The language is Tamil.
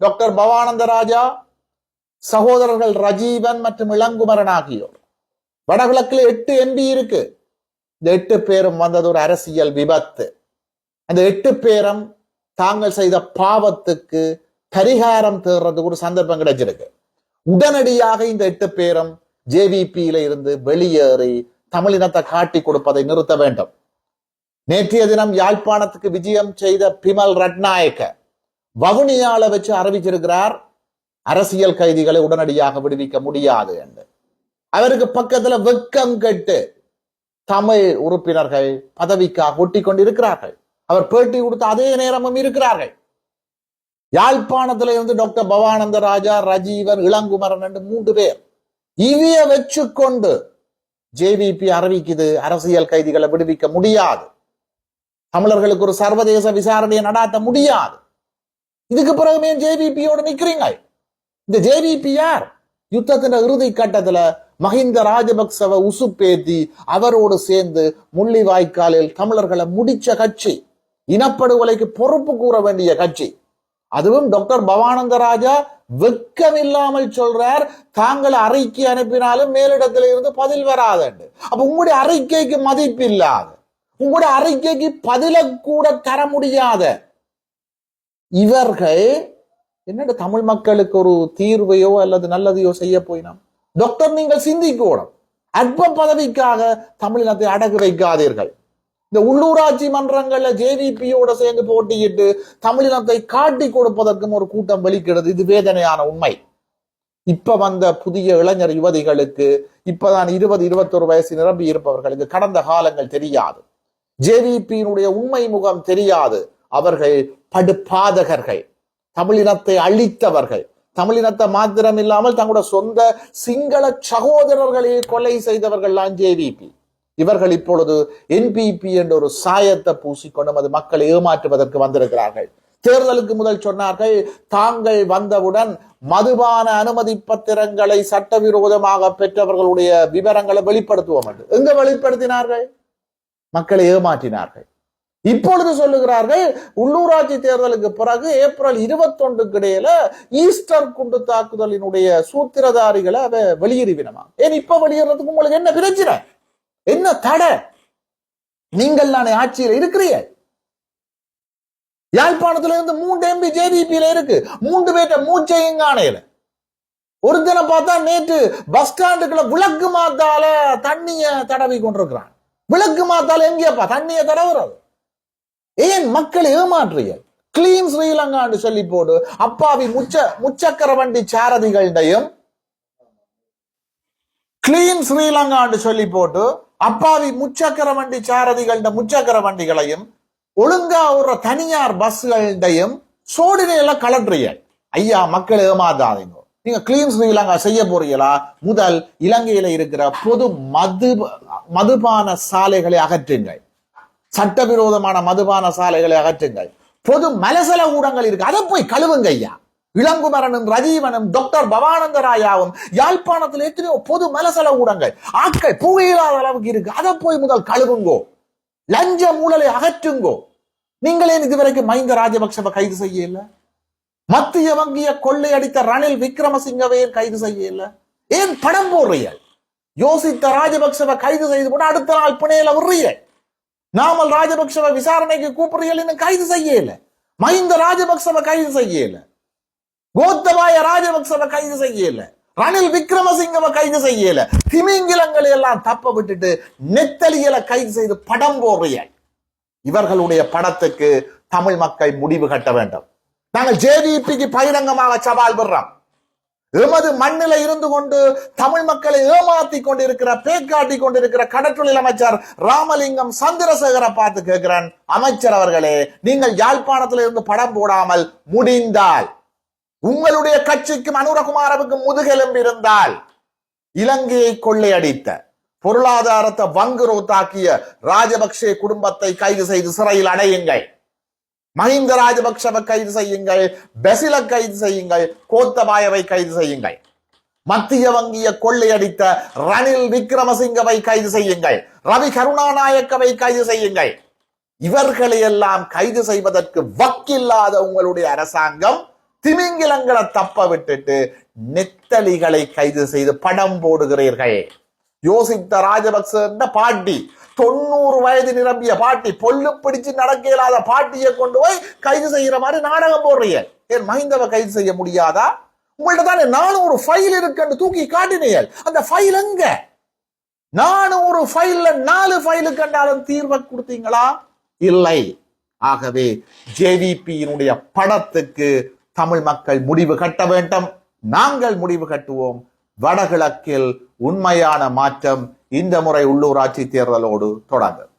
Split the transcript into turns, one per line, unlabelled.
டாக்டர் பவானந்த ராஜா சகோதரர்கள் ரஜீவன் மற்றும் இளங்குமரன் ஆகியோர். வடகிழக்கில் எட்டு எம்பி இருக்கு. இந்த எட்டு பேரும் வந்தது ஒரு அரசியல் விபத்து. அந்த எட்டு பேரும் தாங்கள் செய்த பாவத்துக்கு பரிகாரம் தேடுறதுக்கு ஒரு சந்தர்ப்பம் கிடைச்சிருக்கு. உடனடியாக இந்த எட்டு பேரும் ஜேவிபியில இருந்து வெளியேறி தமிழினத்தை காட்டி கொடுப்பதை நிறுத்த வேண்டும். நேற்றைய தினம் யாழ்ப்பாணத்துக்கு விஜயம் செய்த பிமல் ரட்நாயக்க வவுனியால வச்சு அறிவிச்சிருக்கிறார் அரசியல் கைதிகளை உடனடியாக விடுவிக்க முடியாது என்று. அவருக்கு பக்கத்துல வெக்கம் கெட்டு தமிழ் உறுப்பினர்கள் பதவிக்காக ஒட்டி கொண்டிருக்கிறார்கள் அவர் பேட்டி கொடுத்த அதே நேரமும் இருக்கிறார்கள். யாழ்ப்பாணத்துல இருந்து டாக்டர் பவானந்த ராஜா ரஜீவன் இளங்குமரன் என்று மூன்று பேர். இவைய வச்சுக்கொண்டு ஜேவிபி அறிவிக்குது அரசியல் கைதிகளை விடுவிக்க முடியாது. தமிழர்களுக்கு ஒரு சர்வதேச விசாரணையை நடாத்த முடியாது. இதுக்கு பிறகு ஏன் ஜேவிபியோட நிக்கிறீங்க இந்த ஜேவிபி யார்? யுத்தத்தின் இறுதி கட்டத்துல மஹிந்த ராஜபக்சவை உசுப்பேத்தி அவரோடு சேர்ந்து முள்ளிவாய்க்காலில் தமிழர்களை முடிச்ச கட்சி. இனப்படுகொலைக்கு பொறுப்பு கூற வேண்டிய கட்சி. அதுவும் டாக்டர் பவானந்த ராஜா வெக்கமில்லாமல் சொல்றார் தாங்கள் அறிக்கை அனுப்பினாலும் மேலிடத்துல இருந்து பதில் வராதண்டு. அப்ப உங்களுடைய அறிக்கைக்கு மதிப்பு இல்லாத உங்களுடைய அறிக்கைக்கு பதில கூட தர முடியாத இவர்கள் என்னோட தமிழ் மக்களுக்கு ஒரு தீர்வையோ அல்லது நல்லதையோ செய்ய போயினோம் டாக்டர் நீங்கள் சிந்திக்கணும் அற்ப பதவிக்காக தமிழினத்தை அடகு வைக்காதீர்கள். இந்த உள்ளூராட்சி மன்றங்கள்ல ஜேவிபியோட சேர்ந்து போட்டியிட்டு தமிழினத்தை காட்டி கொடுப்பதற்கும் ஒரு கூட்டம் வெளிக்கிறது. இது வேதனையான உண்மை. இப்ப வந்த புதிய இளைஞர் யுவதிகளுக்கு இப்பதான் இருபது இருபத்தொரு வயசு நிரம்பி இருப்பவர்களுக்கு கடந்த காலங்கள் தெரியாது. ஜேவிபியினுடைய உண்மை முகம் தெரியாது. அவர்கள் படுபாதகர்கள் தமிழினத்தை அழித்தவர்கள். தமிழினத்தை மாத்திரம் இல்லாமல் தங்களோட சொந்த சிங்கள சகோதரர்களையே கொலை செய்தவர்கள் ஜேவிபி இவர்கள் இப்பொழுது என்பிபி என்ற ஒரு சாயத்தை பூசிக்கொண்டும் அது மக்களை ஏமாற்றுவதற்கு வந்திருக்கிறார்கள். தேர்தலுக்கு முதல் சொன்னார்கள் தாங்கள் வந்தவுடன் மதுபான அனுமதி பத்திரங்களை சட்டவிரோதமாக பெற்றவர்களுடைய விவரங்களை வெளிப்படுத்துவோம் என்று. எங்க வெளிப்படுத்தினார்கள்? மக்களை ஏமாற்றினார்கள். இப்பொழுது சொல்லுகிறார்கள் உள்ளூராட்சி தேர்தலுக்கு பிறகு ஏப்ரல் இருபத்தொன்றுக்கு இடையில ஈஸ்டர் குண்டு தாக்குதலினுடைய சூத்திரதாரிகளை அவ வெளியேறிவினமா ஏன் இப்ப வெளியேறதுக்கு உங்களுக்கு என்ன பிரச்சனை? என்ன தடை? நீங்கள் நானே ஆட்சியில் இருக்கிறீங்க யாழ்ப்பாணத்துல இருந்து மூன்று எம்பி ஜேடிபியில இருக்கு. மூன்று பேர்ட்ட மூச்சையும் காணையில ஒரு தினம் பார்த்தா நேற்று பஸ் ஸ்டாண்டுக்குள்ள விளக்கு மாத்தால தண்ணிய தடவி கொண்டிருக்கிறான். விளக்கு மாத்தால எங்கேப்பா தண்ணிய தடவுறது? ஏன் மக்களை ஏமாற்றிய கிளீன் ஸ்ரீலங்கான்னு சொல்லி போடு அப்பாவி முச்ச முச்சக்கர வண்டி சாரதிகள்டையும் கிளீன் ஸ்ரீலங்கான்னு சொல்லி போட்டு அப்பாவி முச்சக்கர வண்டி சாரதிகள முச்சக்கர வண்டிகளையும் ஒழுங்கா ஒரு தனியார் பஸ்கள்டையும் சோடினையில கலட்டுறீங்க. ஐயா மக்கள் ஏமாதாதீங்க நீங்க கிளீன் ஸ்ரீலங்கா செய்ய போறீங்களா? முதல் இலங்கையில இருக்கிற பொது மது மதுபான சாலைகளை அகற்றுங்கள். சட்டவிரோதமான மதுபான சாலைகளை அகற்றுங்கள். பொது மலசல ஊடங்கள் இருக்கு. அதை போய் கழுவுங்க ஐயா. இளங்குமரனும் ரஜீவனும் டாக்டர் பவானந்த ராயாவும் யாழ்ப்பாணத்தில் எத்தனையோ பொது மலசல ஊடங்கள் ஆட்கள் புகையில்லாத அளவுக்கு இருக்கு. அதை போய் முதல் கழுவுங்கோ. லஞ்ச ஊழலை அகற்றுங்கோ. நீங்களே இதுவரைக்கும் மஹிந்த ராஜபக்சவை கைது செய்யல? மத்திய வங்கிய கொள்ளையடித்த ரணில் விக்ரமசிங்கவை கைது செய்யல? ஏன் படம் போடுறீங்க யோசித்த ராஜபக்சவை கைது செய்து கூட அடுத்த நாள் பிணையில விடுறீங்க நாமல் ராஜபக்சவை விசாரணைக்கு கூப்பிடுறீர்கள் இன்னும் கைது செய்யல. மஹிந்த ராஜபக்சவை கைது செய்யல. கோத்தபாய ராஜபக்சவை கைது செய்யல. ரணில் விக்ரமசிங்கவை கைது செய்யல. திமிங்கிலங்களை எல்லாம் தப்ப விட்டுட்டு நெத்தலியலை கைது செய்து படம் போடுறீங்க இவர்களுடைய படத்துக்கு தமிழ் மக்கள் முடிவு கட்ட வேண்டும். நாங்கள் ஜேவிபிக்கு பகிரங்கமாக சவால் விடுறோம். எமது மண்ணில இருந்து கொண்டு தமிழ் மக்களை ஏமாத்தி கொண்டிருக்கிற பேக்காட்டி கொண்டிருக்கிற கடற்றொழில் அமைச்சர் ராமலிங்கம் சந்திரசேகரை பார்த்து கேட்கிறேன். அமைச்சர் அவர்களே நீங்கள் யாழ்ப்பாணத்தில் இருந்து படம் போடாமல் முடிந்தால் உங்களுடைய கட்சிக்கும் அனுரகுமாரவுக்கும் முதுகெலும்பு இருந்தால் இலங்கையை கொள்ளையடித்த பொருளாதாரத்தை வங்குரோத்தாக்கிய ராஜபக்சே குடும்பத்தை கைது செய்து சிறையில் அடையுங்கள். மஹிந்த ராஜபக்ஷவை கைது செய்யுங்கள் பெசில கைது செய்யுங்கள் கோத்தபாயவை கைது செய்யுங்கள். மத்திய வங்கிய கொள்ளையடித்த ரணில் விக்ரமசிங்கவை கைது செய்யுங்கள் ரவி கருணாநாயக்கவை கைது செய்யுங்கள். இவர்களை எல்லாம் கைது செய்வதற்கு வக்கில்லாத உங்களுடைய அரசாங்கம் திமிங்கிலங்களை தப்ப விட்டுட்டு நெத்தலிகளை கைது செய்து படம் போடுகிறீர்கள். யோசித்த ராஜபக்ச பாட்டி தொண்ணூறு வயது நிரம்பிய பாட்டி பொல்லு பிடிச்சு நடக்க இயலாத பாட்டியை கொண்டு போய் கைது செய்யற மாதிரி நாடகம் போடுறீங்க. ஏன் மஹிந்தவை கைது செய்ய முடியாதா? உங்கள்ட்ட தானே நானூறு ஃபைல் இருக்குன்னு தூக்கி காட்டினீர்கள் அந்த ஃபைல் எங்க? நானூறு ஃபைல்ல நாலு ஃபைலு கண்டாலும் தீர்வை கொடுத்தீங்களா? இல்லை. ஆகவே ஜேவிபியினுடைய படத்துக்கு தமிழ் மக்கள் முடிவு கட்ட வேண்டும். நாங்கள் முடிவு கட்டுவோம். வடகிழக்கில் உண்மையான மாற்றம் இந்த முறை உள்ளூராட்சி தேர்தலோடு தொடங்கும்.